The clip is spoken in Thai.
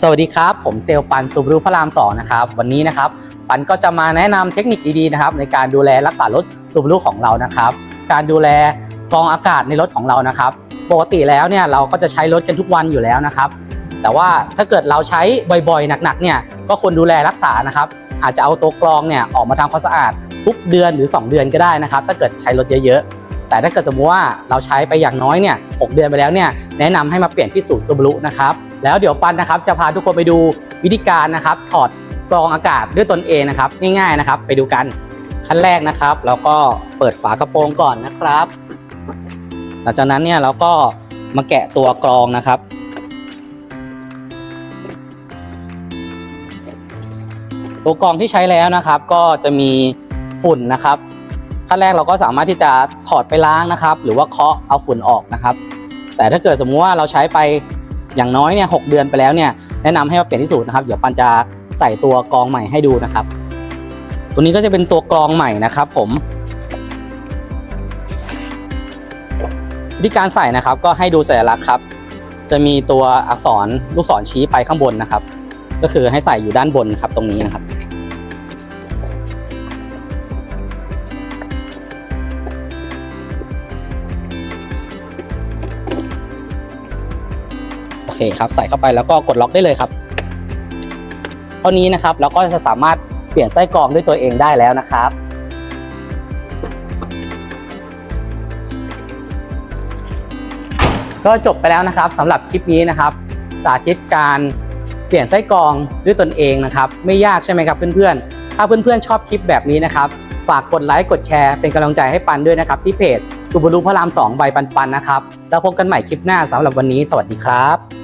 สวัสดีครับ ผมเซลปันสุบรุพระรามสองนะครับวันนี้นะครับปันก็จะมาแนะนำเทคนิคดีๆนะครับในการดูแลรักษารถสุบรุของเรานะครับ การดูแลกรองอากาศในรถของเรานะครับ ปกติแล้วเนี่ยเราก็จะใช้รถกันทุกวันอยู่แล้วนะครับ แต่ว่าถ้าเกิดเราใช้บ่อยๆหนักๆเนี่ยก็ควรดูแลรักษานะครับ อาจจะเอาตัวกรองเนี่ยออกมาทำความสะอาดทุกเดือนหรือ 2 เดือนก็ได้นะครับ ถ้าเกิดใช้รถเยอะๆ แต่ถ้าเกิดสมมติว่าเราใช้ไปอย่างน้อยเนี่ยหเดือนไปแล้วเนี่ยแนะนำให้มาเปลี่ยนที่ศูนย์ซูบารุนะครับแล้วเดี๋ยวปันนะครับจะพาทุกคนไปดูวิธีการนะครับถอดกรองอากาศด้วยตนเองนะครับง่ายๆนะครับ ไปดูกันขั้นแรกนะครับเราก็เปิดฝากระโปรงก่อนนะครับ หลังจากนั้นเนี่ยเราก็มาแกะตัวกรองนะครับตัวกรองที่ใช้แล้วนะครับ ก็จะมีฝุ่นนะครับ ขั้นแรกเราก็สามารถที่จะถอดไปล้างนะครับ หรือว่าเคาะเอาฝุ่นออกนะครับ แต่ถ้าเกิดสมมุติว่าเราใช้ไปอย่างน้อยเนี่ยหเดือนไปแล้วเนี่ยแนะนำให้มาเปลี่ยนที่สูตรนะครับ เดี๋ยวปันจะใส่ตัวกรองใหม่ให้ดูนะครับ ตัวนี้ก็จะเป็นตัวกรองใหม่นะครับ ผมวิธีการใส่นะครับก็ให้ดูสัญลักษณ์ครับ จะมีตัวอักษรลูกศรชี้ไปข้างบนนะครับ ก็คือให้ใส่อยู่ด้านบนครับตรงนี้นะครับ อเคครับใส่เข้าไปแล้วก็กดล็อกได้เลยครับเท่านี้นะครับเราก็จะสามารถเปลี่ยนไส้กรองด้วยตัวเองได้แล้วนะครับ ก็จบไปแล้วนะครับสำหรับคลิปนี้นะครับ สาธิตการเปลี่ยนไส้กรองด้วยตนเองนะครับ ไม่ยากใช่ไหมครับเพื่อนๆ ถ้าเพื่อนๆชอบคลิปแบบนี้นะครับฝากกดไลค์กดแชร์เป็นกำลังใจให้ปันด้วยนะครับ ที่เพจสุบรุพระราม2ใบปันปันนะครับ แล้วพบกันใหม่คลิปหน้าสำหรับวันนี้ สวัสดีครับ